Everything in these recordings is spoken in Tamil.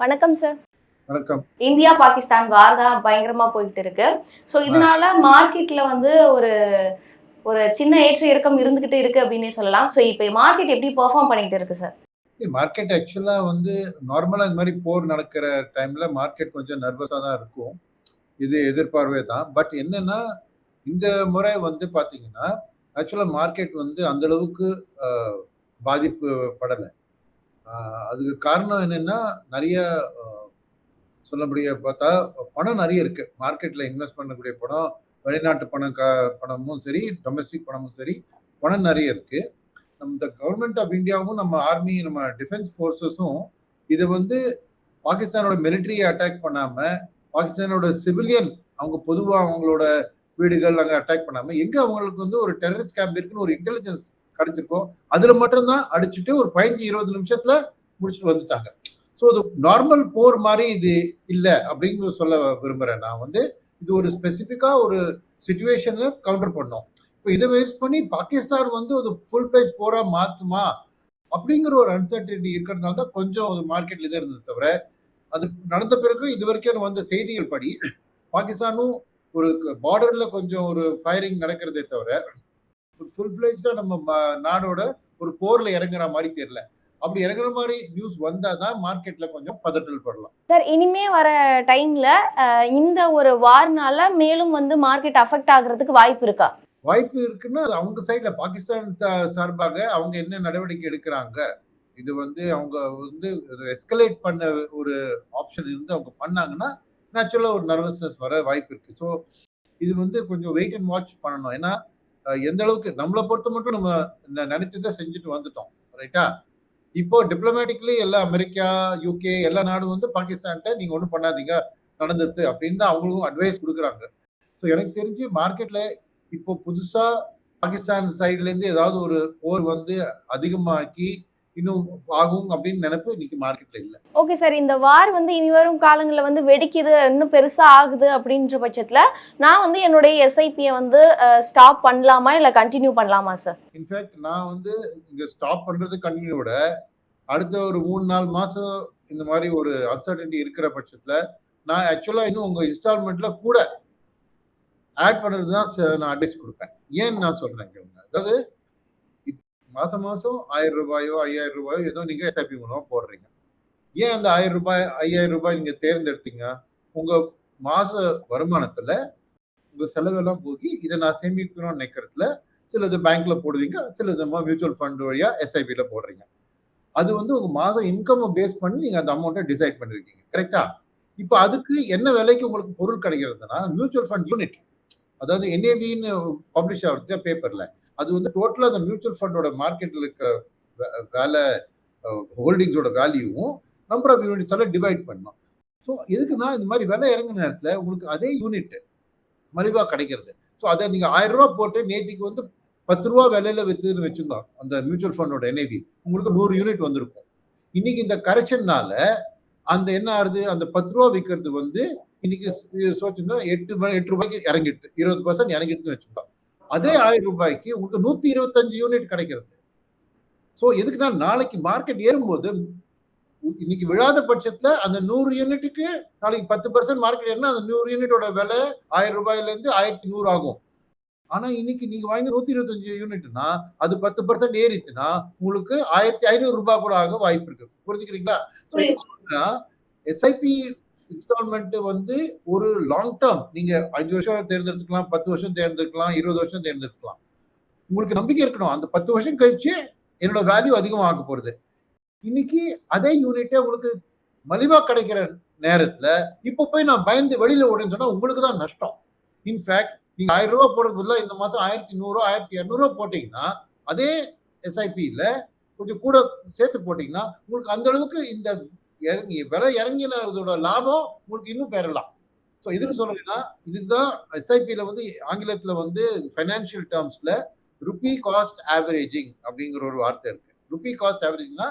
வணக்கம் சார் வணக்கம். இந்தியா பாகிஸ்தான் வார் தான் பயங்கரமா போயிட்டு இருக்கு. ஸோ இதனால மார்க்கெட்ல வந்து ஒரு ஒரு சின்ன ஏற்ற இறக்கம் இருந்துகிட்டு இருக்கு அப்படின்னே சொல்லலாம். ஸோ இப்போ மார்க்கெட் எப்படி பெர்ஃபார்ம் பண்ணிட்டு இருக்கு சார் மார்க்கெட் ஆக்சுவலா வந்து நார்மலா இந்த மாதிரி போர் நடக்கிற டைம்ல மார்க்கெட் கொஞ்சம் நர்வஸா தான் இருக்கும். இது எதிர்பார்வே தான். பட் என்னன்னா இந்த முறை வந்து பாத்தீங்கன்னா ஆக்சுவலா மார்க்கெட் வந்து அந்த அளவுக்கு ஆஹ், பாதிப்பு படலை. அதுக்கு காரணம் என்னன்னா நிறைய சொல்லக்கூடிய பார்த்தா பணம் நிறைய இருக்கு. மார்க்கெட்ல இன்வெஸ்ட் பண்ணக்கூடிய பணம் வெளிநாட்டு பணம் க பணமும் சரி டொமஸ்டிக் பணமும் சரி பணம் நிறைய இருக்கு. நம்ம கவர்மெண்ட் ஆஃப் இந்தியாவும் நம்ம ஆர்மி நம்ம டிஃபென்ஸ் ஃபோர்ஸஸும் இதை வந்து பாகிஸ்தானோட மிலிட்ரியை அட்டாக் பண்ணாம பாகிஸ்தானோட சிவிலியன் அவங்க பொதுவாக அவங்களோட வீடுகள் அங்கே அட்டாக் பண்ணாமல் எங்கே அவங்களுக்கு வந்து ஒரு டெரரிஸ்ட் கேம்ப் இருக்குன்னு ஒரு இன்டெலிஜென்ஸ் கிடைச்சிருக்கும். அதுல மட்டும்தான் அடிச்சுட்டு ஒரு பதினஞ்சு இருபது நிமிஷத்துல முடிச்சுட்டு வந்துட்டாங்க. ஸோ இது நார்மல் போர் மாதிரி இது இல்லை அப்படின்னு சொல்ல விரும்புறேன். நான் வந்து இது ஒரு ஸ்பெசிஃபிக்காக ஒரு சுச்சுவேஷனில் கவுண்டர் பண்ணோம். இப்போ இதை பேஸ் பண்ணி பாகிஸ்தான் வந்து ஒரு ஃபுல் பிளேஸ் போராக மாற்றுமா அப்படிங்கிற ஒரு அன்சர்டனிட்டி இருக்கிறதுனால தான் கொஞ்சம் ஒரு மார்க்கெட்டில் இது இருந்தது தவிர அது நடந்த பிறகு இது வரைக்கும் வந்த செய்திகள் படி பாகிஸ்தானும் ஒரு பார்டரில் கொஞ்சம் ஒரு ஃபயரிங் நடக்கிறதே தவிர ஃபுல் ஃபிளேஜா நம்ம நாடோட ஒரு போர்ல இறங்குற மாதிரி தெரியல. அப்படி இறங்குற மாதிரி நியூஸ் வந்தாதான் மார்க்கெட்ல கொஞ்சம் பதட்டல் படலாம். சார் இனிமே வர டைம்ல இந்த ஒரு வார்னால மேலும் வந்து மார்க்கெட் அஃபெக்ட் ஆகுறதுக்கு வாய்ப்பு இருக்கா? வாய்ப்பு இருக்குன்னா அவங்க சைட்ல பாகிஸ்தான் சார்பாக அவங்க என்ன நடவடிக்கை எடுக்கிறாங்க? இது வந்து அவங்க வந்து எஸ்கலேட் பண்ண ஒரு ஆப்ஷன் இருந்து அவங்க பண்ணாங்கன்னா நேச்சுரலா ஒரு நர்வஸ்னஸ் வர வாய்ப்பு இருக்கு. ஸோ இது வந்து கொஞ்சம் வெயிட் அண்ட் வாட்ச் பண்ணணும். ஏன்னா எந்த அளவுக்கு நம்மளை பொறுத்த மட்டும் நம்ம நினைச்சதை செஞ்சுட்டு வந்துட்டோம். ரைட்டா இப்போ டிப்ளமேட்டிக்லி எல்லா அமெரிக்கா யூகே எல்லா நாடும் வந்து பாகிஸ்தான்கிட்ட நீங்க ஒன்றும் பண்ணாதீங்க நடந்துருது அப்படின்னு தான் அவங்களுக்கும் அட்வைஸ் கொடுக்குறாங்க. ஸோ எனக்கு தெரிஞ்சு மார்க்கெட்ல இப்போ புதுசா பாகிஸ்தான் சைடுல இருந்து ஏதாவது ஒரு போர் வந்து அதிகமாக்கி இன்னும் ஆகும் அப்படின்னு நினைப்பு இன்னைக்கு மார்க்கெட்ல இல்ல. ஓகே சார் இந்த வார் வந்து இனி வரும் காலங்களில் வந்து வெடிக்குது இன்னும் பெருசா ஆகுது அப்படின்ற பட்சத்துல நான் வந்து என்னுடைய எஸ்ஐபியை வந்து ஸ்டாப் பண்ணலாமா இல்லை கண்டினியூ பண்ணலாமா சார் இன்ஃபேக்ட் நான் வந்து இங்க ஸ்டாப் பண்றது கண்டினியூட அடுத்த ஒரு மூணு நாலு மாசம் இந்த மாதிரி ஒரு அன்சர்டன்டி இருக்கிற பட்சத்துல நான் ஆக்சுவலா இன்னும் உங்க இன்ஸ்டால்மெண்ட்ல கூட ஆட் பண்றது தான் நான் அட்வைஸ் கொடுப்பேன். ஏன் நான் சொல்றேன் கேளுங்க. அதாவது மாசம் மாசம் ஆயிரம் ரூபாயோ ஐயாயிரம் ரூபாயோ ஏதோ நீங்க எஸ்ஐபி மூலமா போடுறீங்க. ஏன் அந்த ஆயிரம் ரூபாய் ஐயாயிரம் ரூபாய் நீங்க தேர்ந்தெடுத்தீங்க? உங்க மாச வருமானத்துல உங்க செலவெல்லாம் போகி இதை நான் சேமிக்கணும்னு நினைக்கிறதுல சிலது பேங்க்ல போடுவீங்க சிலது மியூச்சுவல் ஃபண்ட் வழியா எஸ்ஐபியில் போடுறீங்க. அது வந்து உங்க மாதம் இன்கம்மை பேஸ் பண்ணி நீங்க அந்த அமௌண்ட்டை டிசைட் பண்ணிருக்கீங்க. கரெக்டா இப்போ அதுக்கு என்ன விலைக்கு உங்களுக்கு பொருள் கிடைக்கிறதுனா மியூச்சுவல் ஃபண்ட் யூனிட் அதாவது என்ஏவின்னு பப்ளிஷ் ஆகுறது பேப்பர்ல அது வந்து டோட்டலாக அந்த மியூச்சுவல் ஃபண்டோட மார்க்கெட்டில் இருக்கிற வே- வேலை ஹோல்டிங்ஸோட வேல்யூவும் நம்பர் ஆஃப் யூனிட்ஸ் டிவைட் பண்ணணும். ஸோ எதுக்குன்னா இந்த மாதிரி விலை இறங்குன நேரத்தில் உங்களுக்கு அதே யூனிட் மலிவாக கிடைக்கிறது. ஸோ அதை நீங்கள் ஆயிரம் ரூபா போட்டு நேத்திக்கு வந்து பத்து ரூபா விலையில வித்துன்னு வச்சுங்க அந்த மியூச்சுவல் ஃபண்டோட என்ஏவி உங்களுக்கு நூறு யூனிட் வந்திருக்கும். இன்னைக்கு இந்த கரெக்ஷன்னால அந்த என்ன ஆகுது? அந்த பத்து ரூபா விற்கிறது வந்து இன்னைக்கு சோச்சிருந்தோம் எட்டு எட்டு ரூபாய்க்கு இறங்கிட்டு இருபது பர்சன்ட் இறங்கிட்டுன்னு வச்சுக்கோ அதே ஆயிரம் ரூபாய்க்கு உங்களுக்கு நூத்தி இருபத்தஞ்சு யூனிட் கிடைக்கிறது. ஸோ எதுக்குன்னா நாளைக்கு மார்க்கெட் ஏறும்போது இன்னைக்கு விழாத பட்சத்துல அந்த நூறு யூனிட்டுக்கு நாளைக்கு பத்து பர்சன்ட் மார்க்கெட் ஏறினா அந்த நூறு யூனிட்டோட விலை ஆயிரம் ரூபாயில இருந்து ஆயிரத்தி நூறு ஆகும். ஆனா இன்னைக்கு நீங்க வாங்கி நூத்தி இருபத்தஞ்சு யூனிட்னா அது பத்து பர்சன்ட் ஏறிச்சுன்னா உங்களுக்கு ஆயிரத்தி ஐநூறு ரூபாய் கூட ஆக வாய்ப்பு இருக்கு. புரிஞ்சுக்கிறீங்களா? எஸ்ஐபி இன்ஸ்டால்மெண்ட் வந்து ஒரு லாங் டேர்ம் நீங்க அஞ்சு வருஷம் தேர்ந்தெடுத்துக்கலாம் பத்து வருஷம் தேர்ந்தெடுக்கலாம் இருபது வருஷம் தேர்ந்தெடுக்கலாம் உங்களுக்கு நம்பிக்கை இருக்கணும். அந்த பத்து வருஷம் கழிச்சு என்னோட வேல்யூ அதிகமாக ஆக போறது. இன்னைக்கு அதே யூனிட்டே உங்களுக்கு மலிவா கிடைக்கிற நேரத்துல இப்ப போய் நான் பயந்து வெளியில ஓடுன்னு சொன்னா உங்களுக்கு தான் நஷ்டம். இன்ஃபேக்ட் நீங்க ஆயிரம் ரூபாய் போடுறது பதிலாக இந்த மாசம் ஆயிரத்தி நூறு ஆயிரத்தி இரநூறுவா போட்டீங்கன்னா அதே எஸ்ஐபியில் கொஞ்சம் கூட சேர்த்து போட்டீங்கன்னா உங்களுக்கு அந்த அளவுக்கு இந்த இறங்கி விலை இறங்கின இதோட லாபம் உங்களுக்கு இன்னும் பெறலாம். ஸோ இதுக்கு சொல்றேன்னா இதுதான் எஸ்ஐபியில வந்து ஆங்கிலத்துல வந்து ஃபைனான்சியல் டேர்ம்ஸ்ல ருபி காஸ்ட் ஆவரேஜிங் அப்படிங்கிற ஒரு வார்த்தை இருக்கு. ருபி காஸ்ட் ஆவரேஜிங்னா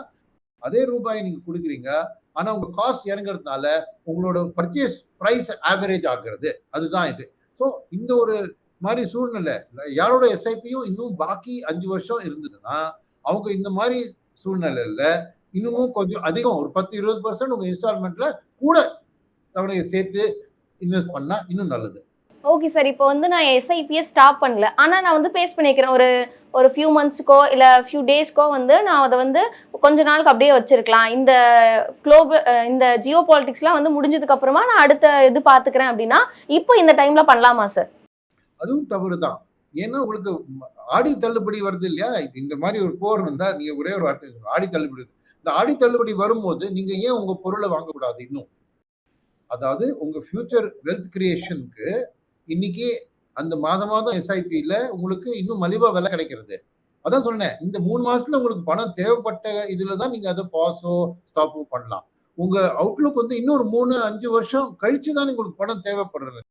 அதே ரூபாயை நீங்க கொடுக்குறீங்க. ஆனா உங்க காஸ்ட் இறங்குறதுனால உங்களோட பர்ச்சேஸ் பிரைஸ் ஆவரேஜ் ஆகுறது. அதுதான் இது. ஸோ இந்த ஒரு மாதிரி சூழ்நிலை யாரோட எஸ்ஐபியும் இன்னும் பாக்கி அஞ்சு வருஷம் இருந்ததுன்னா அவங்க இந்த மாதிரி சூழ்நிலையில இன்னமும் கொஞ்சம் அதிகம். ஒரு பத்து இருபது பர்சன்ட் உங்க இன்ஸ்டால்மெண்ட்ல கூட தவணையை சேர்த்து இன்வெஸ்ட் பண்ணா இன்னும் நல்லது. ஓகே சார் இப்போ வந்து நான் எஸ்ஐபியை ஸ்டாப் பண்ணல. ஆனால் நான் வந்து பேஸ் பண்ணிக்கிறேன். ஒரு ஒரு ஃபியூ மந்த்ஸ்க்கோ இல்லை ஃபியூ டேஸ்க்கோ வந்து நான் அதை வந்து கொஞ்ச நாளுக்கு அப்படியே வச்சிருக்கலாம். இந்த குளோபல் இந்த ஜியோ பாலிட்டிக்ஸ்லாம் வந்து முடிஞ்சதுக்கு அப்புறமா நான் அடுத்த இது பார்த்துக்கிறேன் அப்படின்னா இப்போ இந்த டைம்ல பண்ணலாமா சார் அதுவும் தவறு தான் ஏன்னா உங்களுக்கு ஆடி தள்ளுபடி வருது இல்லையா? இந்த மாதிரி ஒரு போர் வந்தா நீங்க ஒரே ஒரு வார்த்தை. ஆடி தள்ளுபடி. இந்த ஆடி தள்ளுபடி வரும்போது நீங்க ஏன் உங்க பொருளை வாங்கக்கூடாது இன்னும்? அதாவது உங்க ஃபியூச்சர் வெல்த் கிரியேஷனுக்கு இன்னைக்கு அந்த மாதம் மாதம் எஸ்ஐபியில் உங்களுக்கு இன்னும் மலிவாக விலை கிடைக்கிறது. அதான் சொன்னேன் இந்த மூணு மாசத்துல உங்களுக்கு பணம் தேவைப்பட்ட இதுல தான் நீங்க அதை பாஸோ ஸ்டாப்போ பண்ணலாம். உங்க அவுட்லுக் வந்து இன்னொரு மூணு அஞ்சு வருஷம் கழிச்சு தான் உங்களுக்கு பணம் தேவைப்படுறது.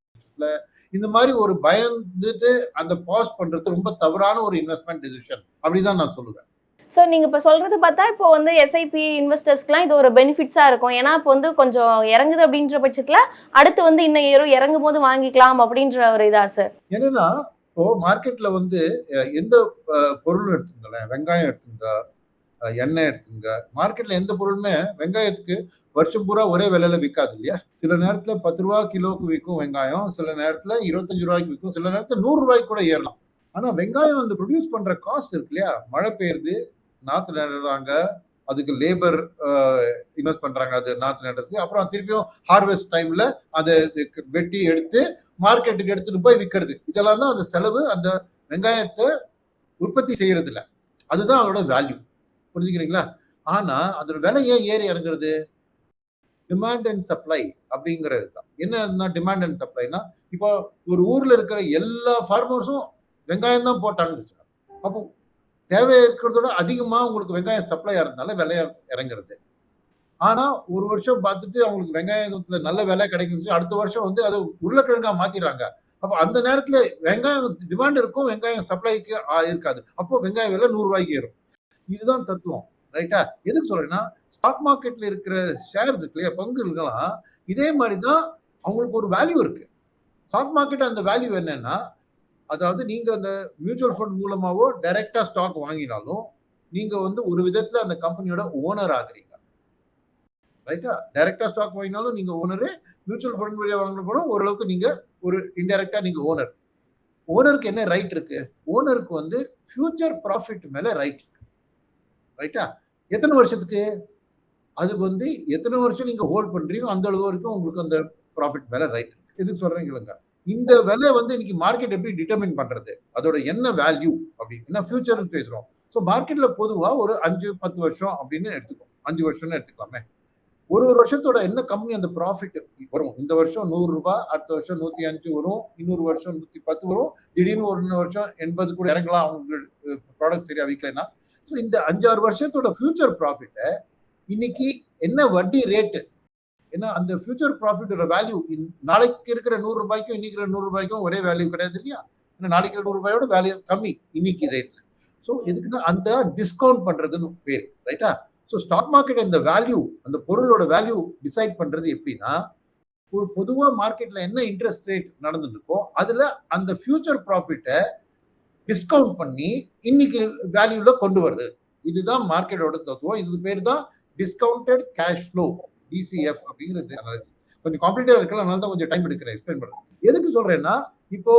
இந்த மாதிரி ஒரு பயந்துட்டு அந்த பாஸ் பண்றது ரொம்ப தவறான ஒரு இன்வெஸ்ட்மெண்ட் டிசிஷன் அப்படிதான் நான் சொல்லுவேன். ஸோ நீங்கள் இப்போ சொல்கிறது பார்த்தா இப்போ வந்து எஸ்ஐபி இன்வெஸ்டர்ஸ்க்குலாம் இது ஒரு பெனிஃபிட்ஸாக இருக்கும். ஏன்னா இப்போ வந்து கொஞ்சம் இறங்குது அப்படின்ற பட்சத்தில் அடுத்து வந்து இன்னும் ஏறும் இறங்கும் போது வாங்கிக்கலாம் அப்படின்ற ஒரு இதாக சார் என்னன்னா இப்போ மார்க்கெட்ல வந்து எந்த பொருள் எடுத்துங்களேன் வெங்காயம் எடுத்துங்க எண்ணெய் எடுத்துங்க மார்க்கெட்ல எந்த பொருளுமே வெங்காயத்துக்கு வருஷம் பூரா ஒரே விலையில விற்காது இல்லையா? சில நேரத்துல பத்து ரூபா கிலோவுக்கு விற்கும் வெங்காயம் சில நேரத்துல இருபத்தஞ்சு ரூபாய்க்கு விற்கும் சில நேரத்துல நூறு ரூபாய்க்கு கூட ஏறலாம். ஆனா வெங்காயம் வந்து ப்ரொடியூஸ் பண்ற காஸ்ட் இருக்கு இல்லையா? மழை பெய்யுது நாத்து நடுறாங்க. அதுக்கு லேபர் இன்வெஸ்ட் பண்றாங்க அது நாத்து நடுறதுக்கு. அப்புறம் திருப்பியும் ஹார்வெஸ்ட் டைம்ல அதை வெட்டி எடுத்து மார்க்கெட்டுக்கு எடுத்துட்டு போய் விற்கிறது இதெல்லாம் தான் அந்த செலவு. அந்த வெங்காயத்தை உற்பத்தி செய்யறது அதுதான் அதோட வேல்யூ புரிஞ்சுக்கிறீங்களா? ஆனா அதோட விலை ஏன் ஏறி இறங்குறது? டிமாண்ட் அண்ட் சப்ளை அப்படிங்கிறது தான். என்ன டிமாண்ட் அண்ட் சப்ளைனா இப்போ ஒரு ஊர்ல இருக்கிற எல்லா ஃபார்மர்ஸும் வெங்காயம் தான் போட்டாங்கன்னு வச்சுக்கோங்க. அப்போ தேவை இருக்கிறதோட அதிகமாக உங்களுக்கு வெங்காயம் சப்ளை ஆகிறதுனால விலையை இறங்குறது. ஆனால் ஒரு வருஷம் பார்த்துட்டு அவங்களுக்கு வெங்காயத்துல நல்ல விலை கிடைக்கும் அடுத்த வருஷம் வந்து அதை உருளைக்கிழங்கா மாத்திடுறாங்க. அப்போ அந்த நேரத்தில் வெங்காயம் டிமாண்ட் இருக்கும் வெங்காயம் சப்ளைக்கு இருக்காது அப்போ வெங்காய விலை நூறுரூவாய்க்கு ஏறும். இதுதான் தத்துவம் ரைட்டா எதுக்கு சொல்றேன்னா ஸ்டாக் மார்க்கெட்ல இருக்கிற ஷேர்ஸ் இருக்கு இல்லையா பங்குகள்லாம் இதே மாதிரி தான் அவங்களுக்கு ஒரு வேல்யூ இருக்கு. ஸ்டாக் மார்க்கெட் அந்த வேல்யூ என்னன்னா அதாவது நீங்க அந்த மியூச்சுவல் ஃபண்ட் மூலமாவோ டைரக்டா ஸ்டாக் வாங்கினாலும் நீங்க வந்து ஒரு விதத்துல அந்த கம்பெனியோட ஓனர் ஆகுறீங்க. ரைட்டா டைரக்டா ஸ்டாக் வாங்கினாலும் நீங்க ஓனரு மியூச்சுவல் ஃபண்ட் வழியா வாங்கின கூட ஓரளவுக்கு நீங்க ஒரு இன்டைரக்டா நீங்க ஓனர் ஓனருக்கு என்ன ரைட் இருக்கு? ஓனருக்கு வந்து ஃபியூச்சர் ப்ராஃபிட் மேல ரைட் இருக்கு. ரைட்டா எத்தனை வருஷத்துக்கு? அது வந்து எத்தனை வருஷம் நீங்க ஹோல்ட் பண்றீங்க அந்த அளவு வரைக்கும் உங்களுக்கு அந்த ப்ராஃபிட் மேல ரைட் இருக்கு. எதுக்கு சொல்றீங்க இந்த விலை வந்து இன்னைக்கு மார்க்கெட் எப்படி டிட்டர்மின் பண்றது? அதோட என்ன வேல்யூ அப்படின்னு என்ன ஃபியூச்சர்னு பேசுறோம். ஸோ மார்க்கெட்ல பொதுவா ஒரு அஞ்சு பத்து வருஷம் அப்படின்னு எடுத்துக்கோம் அஞ்சு வருஷம்னு எடுத்துக்கலாமே. ஒரு ஒரு வருஷத்தோட என்ன கம்பெனி அந்த ப்ராஃபிட் வரும்? இந்த வருஷம் நூறு ரூபாய் அடுத்த வருஷம் நூத்தி அஞ்சு வரும் இன்னொரு வருஷம் நூத்தி பத்து வரும். திடீர்னு ஒரு இன்னொரு வருஷம் எண்பது கூட இறங்கலாம் அவங்க ப்ராடக்ட் சரியா விற்கலைன்னா ஸோ இந்த அஞ்சாறு வருஷத்தோட ஃபியூச்சர் ப்ராஃபிட்டை இன்னைக்கு என்ன வட்டி ரேட்டு ஏன்னா அந்த ஃபியூச்சர் ப்ராஃபிட்டோட வேல்யூ நாளைக்கு இருக்கிற நூறு ரூபாய்க்கும் இன்னைக்கு இருக்கிற நூறு ரூபாய்க்கும் ஒரே வேல்யூ கிடையாது இல்லையா? ஏன்னா நாளைக்கு நூறு ரூபாயோட வேல்யூ கம்மி இன்னைக்கு ரேட்ல ஸோ எதுக்குன்னா அந்த டிஸ்கவுண்ட் பண்றதுன்னு பேர் ரைட்டா ஸோ ஸ்டாக் மார்க்கெட் அந்த வேல்யூ அந்த பொருளோட வேல்யூ டிசைட் பண்றது எப்படின்னா ஒரு பொதுவாக மார்க்கெட்ல என்ன இன்ட்ரெஸ்ட் ரேட் நடந்துருக்கோ அதுல அந்த ஃபியூச்சர் ப்ராஃபிட்டை டிஸ்கவுண்ட் பண்ணி இன்னைக்கு வேல்யூல கொண்டு வருது. இதுதான் மார்க்கெட்டோட தத்துவம். இது பேர் தான் டிஸ்கவுண்டட் கேஷ் ஃப்ளோ டிசிஎஃப் அப்படிங்கிறது அனாலிசிஸ் கொஞ்சம் காம்ப்ளீட்டாக இருக்கலாம் அதனால தான் கொஞ்சம் டைம் எடுக்கிறேன் எக்ஸ்பிளைன் பண்ணுறேன் எதுக்கு சொல்கிறேன்னா இப்போ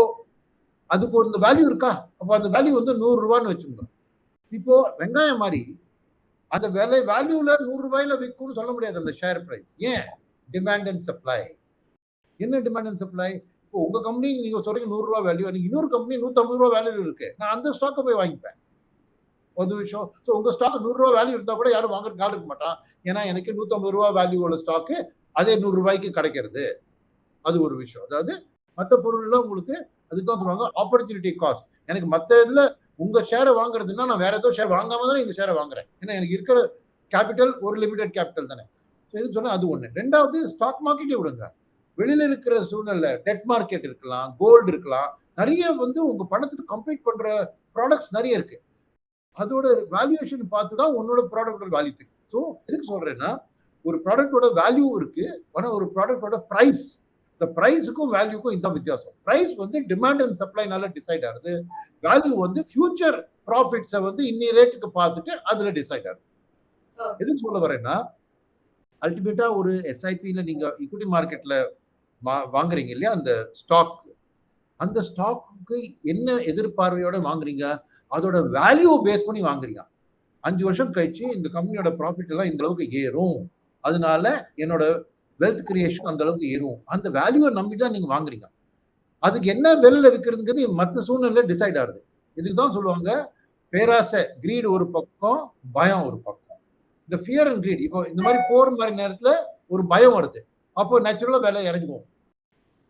அதுக்கு ஒரு வேல்யூ இருக்கா? அப்போ அந்த வேல்யூ வந்து நூறுரூவான்னு வச்சுருந்தோம் இப்போ வெங்காயம் மாதிரி அந்த விலை வேல்யூவில் நூறுரூவாயில் விற்கும்னு சொல்ல முடியாது அந்த ஷேர் ப்ரைஸ் ஏன்? டிமாண்ட் அண்ட் சப்ளை என்ன டிமாண்ட் அண்ட் சப்ளை இப்போ உங்கள் கம்பெனி நீங்கள் சொல்கிறீங்க நூறுரூவா வேல்யூ நீங்கள் இன்னொரு கம்பெனி நூற்றம்பது ரூபா வேல்யூ இருக்குது நான் அந்த ஸ்டாக்கை போய் வாங்கிப்பேன். ஒரு விஷயம். ஸோ உங்கள் ஸ்டாக் நூறுரூவா வேல்யூ இருந்தால் கூட யாரும் வாங்குறதுக்கு ஆள் இருக்க மாட்டான். ஏன்னா எனக்கு நூற்றம்பது ரூபா வேல்யூ உள்ள ஸ்டாக்கு அதே நூறுரூவாய்க்கு கிடைக்கிறது. அது ஒரு விஷயம். அதாவது மற்ற பொருள்லாம் உங்களுக்கு அதுதான் சொல்லுவாங்க ஆப்பர்ச்சுனிட்டி காஸ்ட் எனக்கு மற்ற இதில் உங்கள் ஷேரை வாங்குறதுன்னா நான் வேற ஏதோ ஷேர் வாங்காம தானே இந்த ஷேரை வாங்குறேன். ஏன்னா எனக்கு இருக்கிற கேபிட்டல் ஒரு லிமிடெட் கேபிட்டல் தானே. ஸோ இது சொன்னால் அது ஒன்று ரெண்டாவது ஸ்டாக் மார்க்கெட்டே விடுங்க. வெளியில் இருக்கிற சூழ்நிலை டெட் மார்க்கெட் இருக்கலாம் கோல்டு இருக்கலாம். நிறைய வந்து உங்கள் பணத்துக்கு கம்ப்ளீட் பண்ணுற ப்ராடக்ட்ஸ் நிறைய இருக்குது அதோட வேல்யூவேஷன் பார்த்து தான் உன்னோட ப்ராடக்டோட வேல்யூ தெரியும். ஸோ எதுக்கு சொல்றேன்னா ஒரு ப்ராடக்டோட வேல்யூ இருக்கு ஆனா ஒரு ப்ராடக்டோட ப்ரைஸ் இந்த ப்ரைஸுக்கும் வேல்யூக்கும் இதுதான் வித்தியாசம். ப்ரைஸ் வந்து டிமாண்ட் அண்ட் சப்ளைனால டிசைட் ஆகுது. வேல்யூ வந்து ஃபியூச்சர் ப்ராஃபிட்ஸை வந்து இன்னி ரேட்டுக்கு பார்த்துட்டு அதுல டிசைட் ஆகுது. எதுக்கு சொல்ல வரேன்னா அல்டிமேட்டா ஒரு எஸ்ஐபியில நீங்க ஈக்விட்டி மார்க்கெட்ல வாங்குறீங்க இல்லையா அந்த ஸ்டாக் அந்த ஸ்டாக்கு என்ன எதிர்பார்வையோட வாங்குறீங்க? அதோட வேல்யூ பேஸ் பண்ணி வாங்குறீங்க அஞ்சு வருஷம் கழிச்சு இந்த கம்பெனியோட ப்ராஃபிட் எல்லாம் இந்த அளவுக்கு ஏறும். அதனால என்னோட வெல்த் கிரியேஷன் அந்த அளவுக்கு ஏறும். அந்த வேல்யூவை நம்பி தான் நீங்க வாங்குறீங்க. அதுக்கு என்ன வெளில விற்கிறதுங்கிறது மற்ற சூழ்நிலை டிசைட் ஆகுது. இதுக்கு தான் சொல்லுவாங்க பேராசை கிரீடு ஒரு பக்கம் பயம் ஒரு பக்கம். இந்த ஃபியர் அண்ட் கிரீட் இப்போ இந்த மாதிரி போகிற மாதிரி நேரத்தில் ஒரு பயம் வருது. அப்போ நேச்சுரலாக வேலை இறங்குவோம்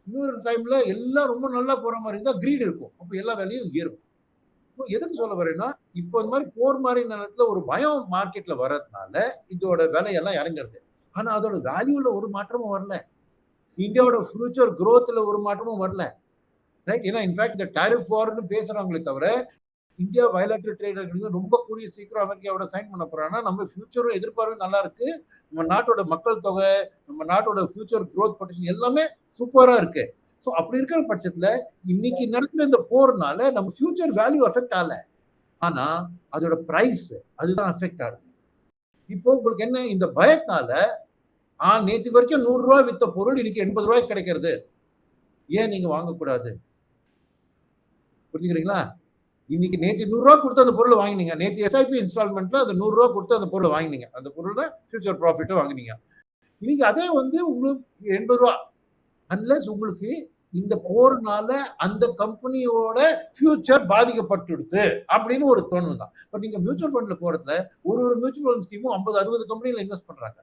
இன்னொரு டைமில் எல்லாம் ரொம்ப நல்லா போகிற மாதிரி இருந்தால் கிரீடு இருக்கும். அப்போ எல்லா வேலையும் ஏறும். எதுக்கு சொல்ல வரேன்னா இப்போ இந்த மாதிரி போர் மாதிரி நேரத்தில் ஒரு பயம் மார்க்கெட்ல வர்றதுனால இதோட விலையெல்லாம் இறங்குறது. ஆனா அதோட வேல்யூல ஒரு மாற்றமும் வரல. இந்தியாவோட ஃபியூச்சர் growthல ஒரு மாற்றமும் வரல. ரைட் ஏன்னா இன்ஃபேக்ட் இந்த டேரிஃப் வார்னு பேசுறாங்களே தவிர இந்தியா வயலாட்டர் ட்ரேடர் ரொம்ப கூடிய சீக்கிரம் அமெரிக்காவோட சைன் பண்ண போறாங்கன்னா நம்ம ஃபியூச்சரும் எதிர்பார்ப்பு நல்லா இருக்கு. நம்ம நாட்டோட மக்கள் தொகை நம்ம நாட்டோட ஃபியூச்சர் குரோத் பொட்டன்ஷியல் எல்லாமே சூப்பரா இருக்கு. ஸோ அப்படி இருக்கிற பட்சத்துல இன்னைக்கு நடக்கிற இந்த போர்னால நம்ம ஃபியூச்சர் வேல்யூ அஃபெக்ட் ஆகல. ஆனா அதோட ப்ரைஸ் அதுதான் அஃபெக்ட் ஆகுது. இப்போ உங்களுக்கு என்ன? இந்த பயத்தால ஆ நேற்று வரைக்கும் நூறு ரூபாய் வித்த பொருள் இன்னைக்கு எண்பது ரூபாய்க்கு கிடைக்கிறது. ஏன் நீங்க வாங்கக்கூடாது? புரிஞ்சுக்கிறீங்களா? இன்னைக்கு நேற்று நூறுரூவா கொடுத்து அந்த பொருளை வாங்கினீங்க. நேற்று எஸ்ஐபி இன்ஸ்டால்மெண்ட்ல அந்த நூறுரூவா கொடுத்து அந்த பொருளை வாங்கினீங்க. அந்த பொருளை ஃபியூச்சர் ப்ராஃபிட்டும் வாங்கினீங்க. இன்னைக்கு அதே வந்து உங்களுக்கு எண்பது ரூபா அன்லஸ் உங்களுக்கு இந்த போர்னால அந்த கம்பெனியோட ஃபியூச்சர் பாதிக்கப்பட்டுடுது அப்படின்னு ஒரு தோணு தான் பட் நீங்க மியூச்சுவல் ஃபண்ட்ல போறதுல ஒரு ஒரு மியூச்சுவல் ஃபண்ட் ஸ்கீமும் ஐம்பது அறுபது கம்பெனியில் இன்வெஸ்ட் பண்றாங்க.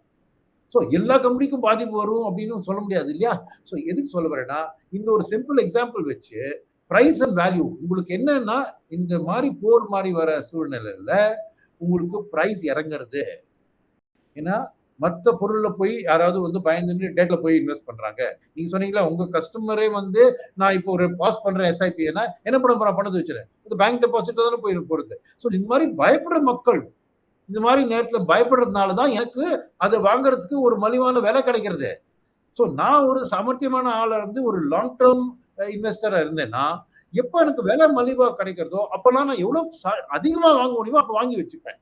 ஸோ எல்லா கம்பெனிக்கும் பாதிப்பு வரும் அப்படின்னு சொல்ல முடியாது இல்லையா? ஸோ எதுக்கு சொல்ல வரேன்னா இந்த ஒரு சிம்பிள் எக்ஸாம்பிள் வச்சு ப்ரைஸ் அண்ட் வேல்யூ உங்களுக்கு என்னன்னா இந்த மாதிரி போர் மாதிரி வர சூழ்நிலையில உங்களுக்கு ப்ரைஸ் இறங்குறது. ஏன்னா மற்ற பொருளில் போய் யாராவது வந்து பயந்து டேட்ல போய் இன்வெஸ்ட் பண்றாங்க. நீங்க சொன்னீங்களா உங்க கஸ்டமரே வந்து நான் இப்போ ஒரு பாஸ் பண்றேன் எஸ்ஐபினா என்ன பண்ண போறேன்? பணத்தை வச்சுறேன் இது பேங்க் டெபாசிட் தானே போய் போறது? ஸோ இந்த மாதிரி பயப்படுற மக்கள் இந்த மாதிரி நேரத்தில் பயப்படுறதுனால தான் எனக்கு அதை வாங்குறதுக்கு ஒரு மலிவான விலை கிடைக்கிறது. ஸோ நான் ஒரு சாமர்த்தியமான ஆளாக இருந்து ஒரு லாங் டேர்ம் இன்வெஸ்டராக இருந்தேன்னா எப்போ எனக்கு விலை மலிவாக கிடைக்கிறதோ அப்போல்லாம் நான் எவ்வளோ அதிகமாக வாங்க முடியுமோ அப்போ வாங்கி வச்சுப்பேன்.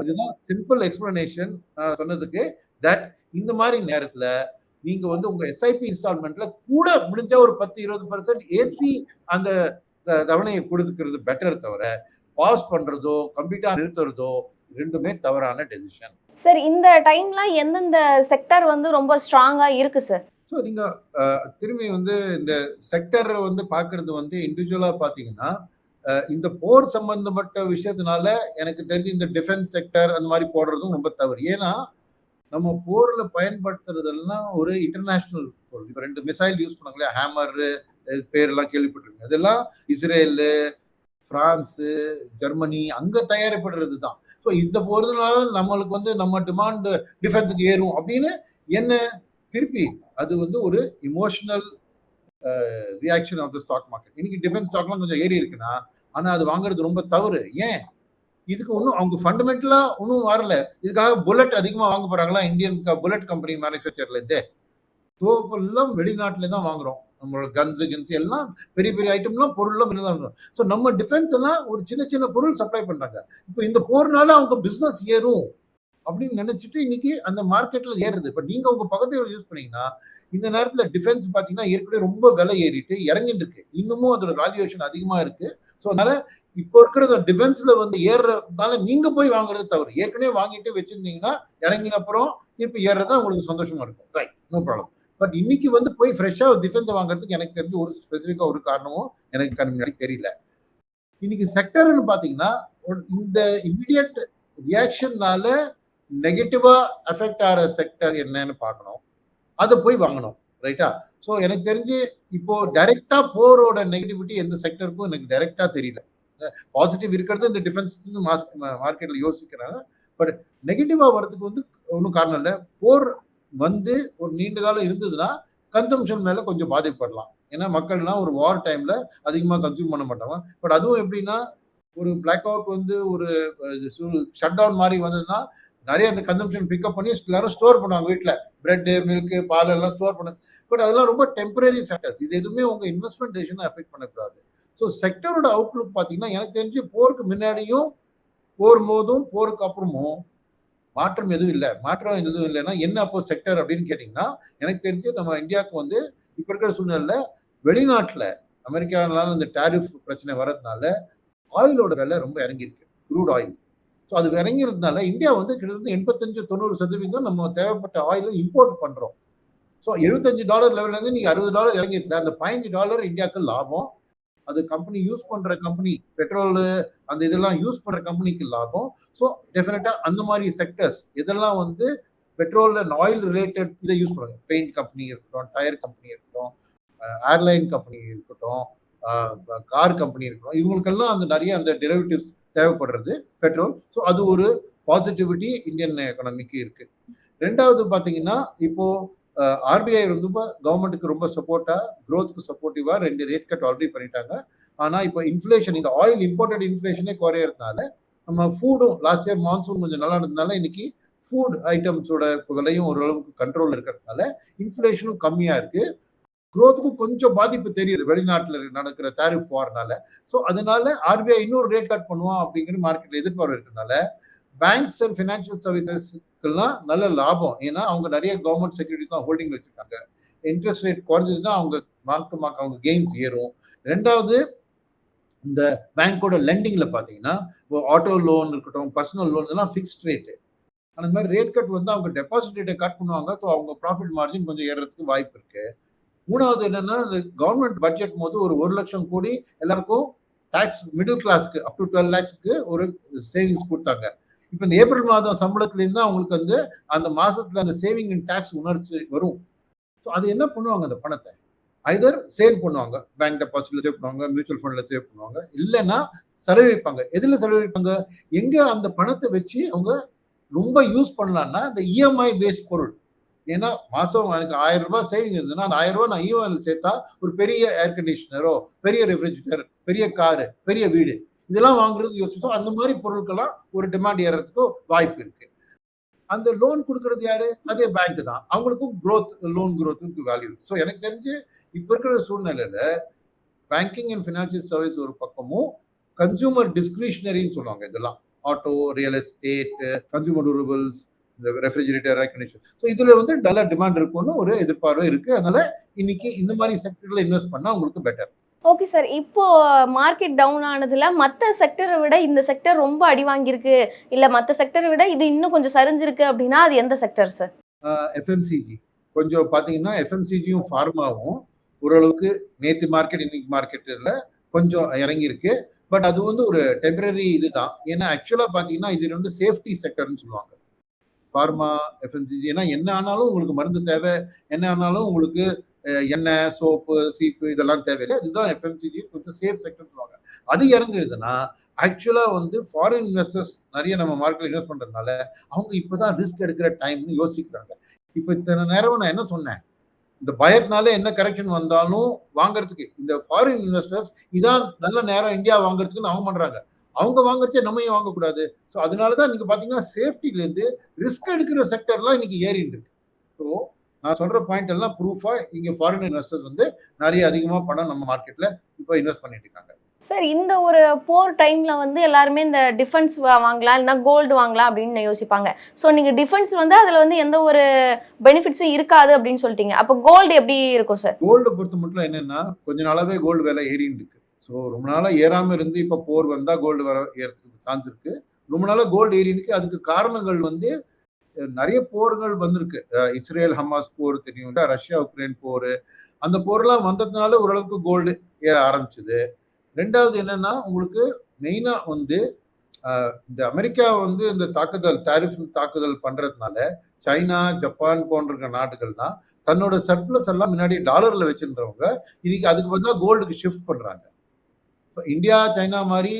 இதுதான் சிம்பிள் எக்ஸ்பிளனேஷன் சொன்னதுக்கு தட் இந்த மாதிரி நேரத்துல நீங்க வந்து உங்க எஸ்ஐபி இன்ஸ்டால்மெண்ட்ல கூட முடிஞ்ச ஒரு பத்து இருபது பர்சன்ட் ஏத்தி அந்த தவணையை கொடுத்துக்கிறது பெட்டர் தவிர பாஸ் பண்றதோ கம்ப்ளீட்டா நிறுத்துறதோ ரெண்டுமே தவறான டெசிஷன் சார் இந்த டைம்ல எந்தெந்த செக்டர் வந்து ரொம்ப ஸ்ட்ராங்கா இருக்கு சார் ஸோ நீங்க திரும்பி வந்து இந்த செக்டர் வந்து பார்க்கிறது வந்து இண்டிவிஜுவலா பாத்தீங்கன்னா அஹ், இந்த போர் சம்பந்தப்பட்ட விஷயத்தினால எனக்கு தெரிஞ்சு இந்த டிஃபென்ஸ் செக்டர் அந்த மாதிரி போடுறதும் ரொம்ப தவறு. ஏன்னா நம்ம போர்ல பயன்படுத்துறதெல்லாம் ஒரு இன்டர்நேஷனல் பொருள் இப்போ ரெண்டு மிசைல் யூஸ் பண்ணாங்களே ஹேமர் பேரெல்லாம் கேள்விப்பட்டிருக்கு அதெல்லாம் இஸ்ரேலு பிரான்ஸு ஜெர்மனி அங்கே தயாரிப்படுறது தான். ஸோ இந்த போகிறதுனால நம்மளுக்கு வந்து நம்ம டிமாண்டு டிஃபென்ஸுக்கு ஏறும் அப்படின்னு என்ன திருப்பி அது வந்து ஒரு emotional reaction of the stock market இன்னைக்கு டிஃபென்ஸ் ஸ்டாக்லாம் கொஞ்சம் ஏறி இருக்குன்னா ஆனா அது வாங்குறது ரொம்ப தவறு. ஏன்? இதுக்கு ஒன்றும் அவங்க ஃபண்டமெண்டலா ஒன்றும் வரல. இதுக்காக புல்லட் அதிகமாக வாங்க போறாங்களா? இந்தியன் புல்லட் கம்பெனி மேனுஃபேக்சர்ல இருந்தே. எல்லாம் வெளிநாட்டில் தான் வாங்குறோம். நம்மளோட கன்ஸு கின்ஸ் எல்லாம் பெரிய பெரிய ஐட்டம்லாம் பொருள்லாம் வெளில வாங்குறோம். ஸோ நம்ம டிஃபென்ஸ் எல்லாம் ஒரு சின்ன சின்ன பொருள் சப்ளை பண்றாங்க. இப்போ இந்த போர்னால அவங்க பிஸ்னஸ் ஏறும் அப்படின்னு நினைச்சிட்டு இன்னைக்கு அந்த மார்க்கெட்ல ஏறுது இப்போ நீங்க உங்க பக்கத்தில் யூஸ் பண்ணீங்கன்னா இந்த நேரத்தில் டிஃபென்ஸ் பார்த்தீங்கன்னா ஏற்கனவே ரொம்ப விலை ஏறிட்டு இறங்கிட்டு இருக்கு. இன்னமும் அதோட வேல்யூவேஷன் அதிகமா இருக்கு. ஸோ அதனால இப்போ இருக்கிற டிஃபென்ஸ்ல வந்து ஏறுறதுனால நீங்க போய் வாங்குறது தவறு. ஏற்கனவே வாங்கிட்டு வச்சிருந்தீங்கன்னா இறங்கின அப்புறம் இப்போ ஏறுறது உங்களுக்கு சந்தோஷமா இருக்கும். ரைட் நோ ப்ராப்ளம் பட் இன்னைக்கு வந்து போய் ஃப்ரெஷ்ஷா டிஃபென்ஸ் வாங்குறதுக்கு எனக்கு தெரிஞ்சு ஒரு ஸ்பெசிஃபிக்கா ஒரு காரணமும் எனக்கு கண் முன்னாடி தெரியல. இன்னைக்கு செக்டர்னு பாத்தீங்கன்னா ஒரு- இந்த இமிடியட் ரியாக்ஷன்னால நெகட்டிவா அஃபெக்ட் ஆகிற செக்டர் என்னன்னு பார்க்கணும். அதை போய் வாங்கணும். ரைட்டா ஸோ எனக்கு தெரிஞ்சு இப்போ டைரக்டா போரோட நெகட்டிவிட்டி எந்த செக்டருக்கும் எனக்கு டைரக்டா தெரியல. பாசிட்டிவ் இருக்கிறது இந்த டிஃபென்ஸ் மார்க்கெட்ல யோசிக்கிறாங்க பட் நெகட்டிவா வர்றதுக்கு வந்து ஒன்றும் காரணம் இல்லை. போர் வந்து ஒரு நீண்ட காலம் இருந்ததுன்னா கன்சம்ஷன் மேல கொஞ்சம் பாதிப்படலாம் ஏன்னா மக்கள்லாம் ஒரு வார் டைம்ல அதிகமாக கன்சியூம் பண்ண மாட்டாங்க. பட் அதுவும் எப்படின்னா ஒரு பிளாக் அவுட் வந்து ஒரு ஷட் டவுன் மாதிரி வந்ததுன்னா நிறைய அந்த கன்சம்ஷன் பிக்கப் பண்ணி எல்லாரும் ஸ்டோர் பண்ணுவாங்க வீட்டில் பிரெட்டு மில்க் பால் எல்லாம் ஸ்டோர் பண்ண. பட் அதெல்லாம் ரொம்ப டெம்பரரி ஃபேக்டர்ஸ் இது எதுவுமே உங்கள் இன்வெஸ்ட்மெண்ட் டெசிஷனை அஃபெக்ட் பண்ணக்கூடாது. ஸோ செக்டரோட அவுட்லுக் பார்த்தீங்கன்னா எனக்கு தெரிஞ்சு போருக்கு முன்னாடியும் போர் போதும் போருக்கு அப்புறமும் மாற்றம் எதுவும் இல்லை. மாற்றம் எதுவும் இல்லைன்னா என்ன அப்போ செக்டர் அப்படின்னு கேட்டிங்கன்னா எனக்கு தெரிஞ்சு நம்ம இந்தியாவுக்கு வந்து இப்போ இருக்கிற சூழ்நிலையில் வெளிநாட்டில் அமெரிக்கானால இந்த டேரிஃப் பிரச்சனை வர்றதுனால ஆயிலோட விலை ரொம்ப இறங்கியிருக்கு. க்ரூட் ஆயில் ஸோ அது இறங்கிறதுனால இந்தியா வந்து கிட்டத்தட்ட எண்பத்தஞ்சு தொண்ணூறு சதவீதம் நம்ம தேவைப்பட்ட ஆயிலும் இம்போர்ட் பண்ணுறோம் ஸோ எழுபத்தஞ்சு டாலர் லெவல்லேருந்து நீங்கள் அறுபது டாலர் இறங்கிருச்சு அந்த பதினஞ்சு டாலர் இந்தியாவுக்கு லாபம். அது கம்பெனி யூஸ் பண்ணுற கம்பெனி பெட்ரோலு அந்த இதெல்லாம் யூஸ் பண்ணுற கம்பெனிக்கு லாபம். ஸோ டெஃபினட்டாக அந்த மாதிரி செக்டர்ஸ் இதெல்லாம் வந்து பெட்ரோல் அண்ட் ஆயில் ரிலேட்டட் இதை யூஸ் பண்ணுறாங்க பெயிண்ட் கம்பெனி இருக்கட்டும் டயர் கம்பெனி இருக்கட்டும் ஏர்லைன் கம்பெனி இருக்கட்டும் கார் கம்பெனி இருக்கட்டும். இவங்களுக்கெல்லாம் அந்த நிறைய அந்த டெரிவேட்டிவ்ஸ் தேவைப்படுறது பெட்ரோல் ஸோ அது ஒரு பாசிட்டிவிட்டி இந்தியன் எக்கனாமிக்கு இருக்கு. ரெண்டாவது பார்த்தீங்கன்னா இப்போ ஆர்பிஐ வந்து கவர்மெண்ட்டுக்கு ரொம்ப சப்போர்ட்டா க்ரோத்துக்கு சப்போர்ட்டிவா ரெண்டு ரேட் கட் ஆல்ரெடி பண்ணிட்டாங்க. ஆனா இப்போ இன்ஃப்ளேஷன் இந்த ஆயில் இம்போர்ட்டட் இன்ஃப்ளேஷனே குறையறதுனால நம்ம ஃபுட்டும் லாஸ்ட் இயர் மான்சூன் கொஞ்சம் நல்லா இருந்ததுனால இன்னைக்கு ஃபுட் ஐட்டம்ஸோட விலையும் ஓரளவுக்கு கண்ட்ரோல் இருக்கிறதுனால இன்ஃப்ளேஷனும் கம்மியாக இருக்குது குரோத்துக்கும் கொஞ்சம் பாதிப்பு தெரியுது வெளிநாட்டில் நடக்கிற டேரிஃப் வார்னால ஸோ அதனால ஆர்பிஐ இன்னொரு ரேட் கட் பண்ணுவோம் அப்படிங்கிற மார்க்கெட்ல எதிர்பார்ப்பு இருக்கிறதுனால பேங்க்ஸ் அண்ட் ஃபினான்ஷியல் சர்வீசஸ்க்கெல்லாம் நல்ல லாபம். ஏன்னா அவங்க நிறைய கவர்மெண்ட் செக்யூரிட்டி தான் ஹோல்டிங் வச்சிருக்காங்க. இன்ட்ரெஸ்ட் ரேட் குறைஞ்சதுன்னா அவங்க மார்க் டு மார்க் அவங்க கெயின்ஸ் ஏறும். ரெண்டாவது இந்த பேங்க்கோட லெண்டிங்கில் பார்த்தீங்கன்னா இப்போ ஆட்டோ லோன் இருக்கட்டும் பர்சனல் லோன் இதெல்லாம் ஃபிக்ஸ்ட் ரேட்டு அந்த மாதிரி ரேட் கட் வந்து அவங்க டெபாசிட் ரேட்டை கட் பண்ணுவாங்க. ஸோ அவங்க ப்ராஃபிட் மார்ஜின் கொஞ்சம் ஏறுறதுக்கு வாய்ப்பு இருக்குது மூணாவது என்னன்னா இந்த கவர்மெண்ட் பட்ஜெட் போது ஒரு ஒரு லட்சம் கோடி எல்லாருக்கும் டாக்ஸ் மிடில் கிளாஸ்க்கு அப் டு டுவெல் லேக்ஸ்க்கு ஒரு சேவிங்ஸ் கொடுத்தாங்க. இப்போ இந்த ஏப்ரல் மாதம் சம்பளத்துலேருந்து அவங்களுக்கு வந்து அந்த மாதத்தில் அந்த சேவிங் இன் டேக்ஸ் உணர்ச்சி வரும். ஸோ அது என்ன பண்ணுவாங்க அந்த பணத்தை? ஐதர் சேவ் பண்ணுவாங்க. பேங்க் டெபாசிட்ல சேவ் பண்ணுவாங்க மியூச்சுவல் ஃபண்ட்ல சேவ் பண்ணுவாங்க. இல்லைன்னா செலவழிப்பாங்க. எதில் செலவழிப்பாங்க? எங்கே அந்த பணத்தை வச்சு அவங்க ரொம்ப யூஸ் பண்ணலாம்னா இந்த இஎம்ஐ பேஸ்ட் பொருள். ஏன்னா மாசம் எனக்கு ஆயிரம் ரூபாய் சேவிங் இருந்ததுன்னா அந்த ஆயிரம் ரூபாய் நான் e இஎம்ஐல சேர்த்தா ஒரு பெரிய ஏர் கண்டிஷனரோ பெரிய ரெஃப்ரிஜரேட்டர் பெரிய காரு பெரிய வீடு இதெல்லாம் வாங்குறது யோசிச்சோம். அந்த மாதிரி பொருட்கள்லாம் ஒரு டிமாண்ட் ஏறதுக்கு வாய்ப்பு இருக்கு. அந்த லோன் கொடுக்கறது யாரு? அதே பேங்க் தான். அவங்களுக்கும் க்ரோத் லோன் க்ரோத்துக்கு வேல்யூ ஸோ எனக்கு தெரிஞ்சு இப்போ இருக்கிற சூழ்நிலையில பேங்கிங் அண்ட் ஃபினான்ஷியல் சர்வீஸ் ஒரு பக்கமும் கன்சூமர் டிஸ்கிரிஷனரின்னு சொல்லுவாங்க இதெல்லாம். Auto real estate consumer durables இந்த ரெஃப்ரிஜரேட்டர் ஏர் கண்டிஷன் ஸோ இதுல வந்து நல்ல டிமாண்ட் இருக்கும்னு ஒரு எதிர்பார்வை இருக்கு. அதனால இன்னைக்கு இந்த மாதிரி செக்டர்ல இன்வெஸ்ட் பண்ணா உங்களுக்கு பெட்டர் ஓகே சார் இப்போ மார்க்கெட் டவுன் ஆனதுல மற்ற செக்டரை விட இந்த செக்டர் ரொம்ப அடி வாங்கியிருக்கு. இல்ல மற்ற செக்டரை விட இது இன்னும் கொஞ்சம் சரிஞ்சிருக்கு அப்படின்னா அது எந்த செக்டர் சார் எஃப்எம்சிஜி கொஞ்சம் பார்த்தீங்கன்னா எஃப்எம்சிஜியும் ஃபார்மாவும் ஓரளவுக்கு நேற்று மார்க்கெட் இன்னைக்கு மார்க்கெட்டில் கொஞ்சம் இறங்கியிருக்கு. பட் அது வந்து ஒரு டெம்பரரி இதுதான் ஏன்னா ஆக்சுவலாக பார்த்தீங்கன்னா இது வந்து சேஃப்டி செக்டர்னு சொல்லுவாங்க. ஃபார்மா எஃப்எம்சிஜி ஏன்னா என்ன ஆனாலும் உங்களுக்கு மருந்து தேவை என்ன ஆனாலும் உங்களுக்கு எண்ணெய் சோப்பு சீப்பு இதெல்லாம் தேவையில்லை. இதுதான் எஃப்எம்சிஜி கொஞ்சம் சேஃப் செக்டர் சொல்லுவாங்க. அது இறங்குதுன்னா ஆக்சுவலாக வந்து ஃபாரின் இன்வெஸ்டர்ஸ் நிறைய நம்ம மார்க்கெட்ல இன்வெஸ்ட் பண்ணுறதுனால அவங்க இப்போ தான் ரிஸ்க் எடுக்கிற டைம்னு யோசிக்கிறாங்க. இப்போ இத்தனை நேரம் நான் என்ன சொன்னேன்? இந்த பயத்தினால என்ன கரெக்ஷன் வந்தாலும் வாங்குறதுக்கு இந்த ஃபாரின் இன்வெஸ்டர்ஸ் இதான் நல்ல நேரம் இந்தியா வாங்குறதுக்குன்னு அவங்க பண்ணுறாங்க அவங்க வாங்குறச்சே நம்ம ஏன் வாங்கக்கூடாது. ஸோ அதனாலதான் நீங்க பாத்தீங்கன்னா சேஃப்டிலேருந்து ரிஸ்க் எடுக்கிற செக்டர்லாம் இன்னைக்கு ஏறிட்டு இருக்கு. ஸோ நான் சொல்ற பாயிண்ட் எல்லாம் ப்ரூஃபா இங்க ஃபாரின் இன்வெஸ்டர்ஸ் வந்து நிறைய அதிகமா பணம் நம்ம மார்க்கெட்ல இப்போ இன்வெஸ்ட் பண்ணிட்டு இருக்காங்க. சார் இந்த ஒரு போர் டைம்ல வந்து எல்லாருமே இந்த டிஃபென்ஸ் வாங்கலாம் இல்லைன்னா கோல்டு வாங்கலாம் அப்படின்னு யோசிப்பாங்க. ஸோ நீங்க டிஃபென்ஸ் வந்து அதுல வந்து எந்த ஒரு பெனிஃபிட்ஸும் இருக்காது அப்படின்னு சொல்லிட்டீங்க. அப்போ கோல்டு எப்படி இருக்கும் சார் கோல்டை பொறுத்த மட்டும் என்னன்னா கொஞ்ச நாளாவே கோல்டு விலை ஏறின்னு இருக்கு. ஸோ ரொம்ப நாளாக ஏறாமல் இருந்து இப்போ போர் வந்தால் கோல்டு வர ஏறதுக்கு சான்ஸ் இருக்குது ரொம்ப நாளாக கோல்டு ஏறினுக்கு அதுக்கு காரணங்கள் வந்து நிறைய போர்கள் வந்திருக்கு. இஸ்ரேல் ஹமாஸ் போர் தெரியும் ரஷ்யா உக்ரைன் போர். அந்த போர்லாம் வந்ததுனால ஓரளவுக்கு கோல்டு ஏற ஆரம்பிச்சுது. ரெண்டாவது என்னன்னா உங்களுக்கு மெயினாக வந்து இந்த அமெரிக்கா வந்து இந்த தாக்குதல் தாரிஃப் தாக்குதல் பண்ணுறதுனால சைனா ஜப்பான் போன்ற நாடுகள்லாம் தன்னோட சர்ப்ளஸ் எல்லாம் முன்னாடி டாலரில் வச்சுருந்தவங்க இன்னைக்கு அதுக்கு பதிலாக கோல்டுக்கு ஷிஃப்ட் பண்ணுறாங்க இந்தியா சைனா மாதிரி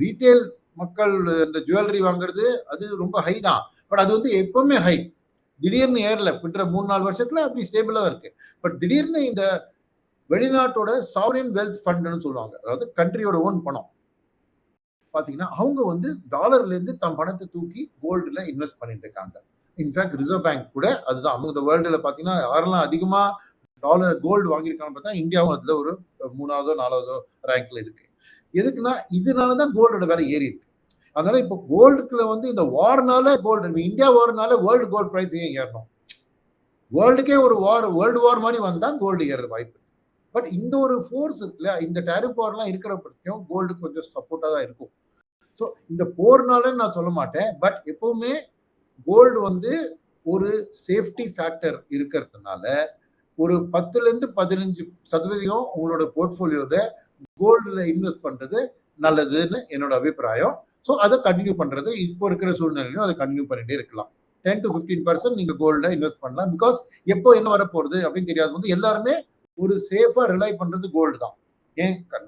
ரீட்டைல் மக்கள் இந்த ஜுவல்லரி வாங்குறது அது ரொம்ப ஹை தான். பட் அது வந்து எப்பவுமே ஹை திடீர்னு ஏறல. பின்ற மூணு நாலு வருஷத்துல அப்படி ஸ்டேபிளா இருக்கு. பட் திடீர்னு இந்த வெளிநாட்டோட சாவரின் வெல்த் ஃபண்ட்னு சொல்லுவாங்க. அதாவது கண்ட்ரியோட ஓன் பணம். பார்த்தீங்கன்னா அவங்க வந்து டாலர்லேருந்து தம் பணத்தை தூக்கி கோல்டில் இன்வெஸ்ட் பண்ணிட்டு இருக்காங்க. இன்ஃபேக்ட் ரிசர்வ் பேங்க் கூட அதுதான். அவங்க இந்த வேர்ல்டில் பார்த்தீங்கன்னா யாரெல்லாம் அதிகமாக டாலர் கோல்டு வாங்கியிருக்காங்கன்னு பார்த்தா இந்தியாவும் அதில் ஒரு மூணாவதோ நாலாவதோ ரேங்க்ல இருக்கு. எதுக்குன்னா இதனாலதான் கோல்டோட விலை ஏறி இருக்கு. அதனால இப்போ கோல்டுக்குல வந்து இந்த வார்னால கோல்டு இந்தியா வார்னால வேர்ல்டு கோல்டு பிரைஸ் ஏன் ஏறணும்? வேர்ல்டுக்கே ஒரு வார் வேர்ல்டு வார் மாதிரி வந்தால் கோல்டு ஏறது வாய்ப்பு பட் இந்த ஒரு ஃபோர்ஸ் இருக்குல்ல இந்த டேரிஃப் வார்லாம் இருக்கிற பட்சம் கோல்டு கொஞ்சம் சப்போர்ட்டாக தான் இருக்கும். ஸோ இந்த போர்னால நான் சொல்ல மாட்டேன். பட் எப்பவுமே கோல்டு வந்து ஒரு சேஃப்டி ஃபேக்டர் இருக்கிறதுனால ஒரு பத்துலேருந்து பதினஞ்சு சதவீதம் உங்களோட போர்ட்ஃபோலியோவில் கோல்டில் இன்வெஸ்ட் பண்ணுறது நல்லதுன்னு என்னோட அபிப்பிராயம். ஸோ அதை கண்டினியூ பண்ணுறது இப்போ இருக்கிற சூழ்நிலையிலும் அதை கண்டினியூ பண்ணிகிட்டே இருக்கலாம். டென் டு ஃபிஃப்டீன் பர்சன்ட் நீங்கள் கோல்டில் இன்வெஸ்ட் பண்ணலாம். பிகாஸ் எப்போ என்ன வரப்போகுது அப்படின்னு தெரியாது வந்து எல்லாருமே ஒரு சேஃபாக ரிலை பண்ணுறது கோல்டு தான். ஏன்? க-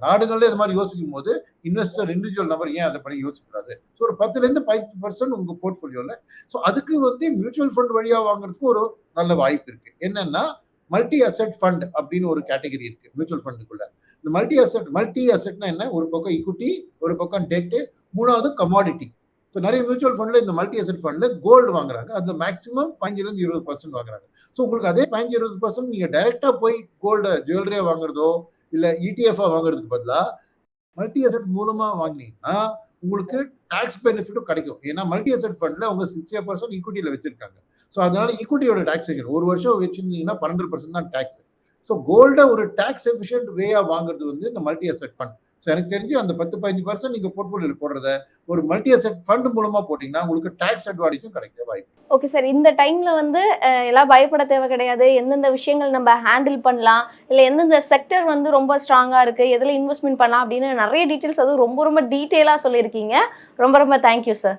இது மாதிரி யோசிக்கும் போது இன்வெஸ்டர் இண்டிவிஜுவல் நபர் ஏன் அதை பண்ணி யோசிக்கக்கூடாது? ஸோ ஒரு பத்துலேருந்து ஃபைவ் பதினஞ்சு பர்சன்ட் உங்கள் போர்ட்ஃபோலியோல ஸோ அதுக்கு வந்து மியூச்சுவல் ஃபண்ட் வழியாக வாங்குறதுக்கு ஒரு நல்ல வாய்ப்பு இருக்குது என்னென்னா மல்டி அசெட் ஃபண்ட் அப்படின்னு ஒரு கேட்டகரி இருக்கு மியூச்சுவல் ஃபண்டுக்குள்ள இந்த மல்டி அசெட் மல்டி அசெட்னா என்ன? ஒரு பக்கம் ஈக்விட்டி ஒரு பக்கம் டெட்டு மூணாவது கமாடிட்டி ஸோ நிறைய மியூச்சுவல் ஃபண்ட்ல இந்த மல்டி அசெட் ஃபண்ட்ல கோல்டு வாங்குறாங்க. அது மேக்ஸிமம் பதினஞ்சிலிருந்து இருபது பர்சன்ட் வாங்குறாங்க. ஸோ உங்களுக்கு அதே பதினஞ்சு இருபது பர்சன்ட் நீங்கள் டைரெக்டாக போய் கோல்டு ஜுவல்லரியா வாங்குறதோ இல்லை E இடிஎஃப்ஆ வாங்குறதுக்கு பதிலாக மல்டி அசெட் மூலமாக வாங்கினீங்கன்னா உங்களுக்கு டேக்ஸ் பெனிஃபிட்டும் கிடைக்கும். ஏன்னா மல்டி அசெட் ஃபண்ட்ல அவங்க சிக்ஸ்டி பர்சன்ட் ஈக்விட்டியில வச்சிருக்காங்க. ஸோ அதனால ஈக்குவிட்டியோட டாக்ஸேஷன் ஒரு வருஷம் வச்சுருந்தீங்கன்னா பன்னெண்டு பர்சன்ட் தான் டேக்ஸ் ஸோ கோல்டை ஒரு டேக்ஸ் எஃபிஷியன்ட் வேயா வாங்குறது வந்து இந்த மல்டி அசெட் ஃபண்ட் ஸோ எனக்கு தெரிஞ்சு அந்த பத்து பதினஞ்சு பர்சன்ட் நீங்க போர்ட்ஃபோலியோ போடுறத ஒரு மல்டி அசெட் ஃபண்ட் மூலமா போட்டீங்கன்னா உங்களுக்கு டேக்ஸ் அட்வான்டேஜும் கிடைக்க வாய்ப்பு. ஓகே சார் இந்த டைம்ல வந்து எல்லாம் பயப்பட தேவை கிடையாது. எந்தெந்த விஷயங்கள் நம்ம ஹேண்டில் பண்ணலாம். இல்லை எந்தெந்த செக்டர் வந்து ரொம்ப ஸ்ட்ராங்கா இருக்கு. எதுல இன்வெஸ்ட்மெண்ட் பண்ணலாம் அப்படின்னு நிறைய டீட்டெயில்ஸ் அதுவும் ரொம்ப ரொம்ப டீட்டெயிலாக சொல்லியிருக்கீங்க. ரொம்ப ரொம்ப தேங்க்யூ சார்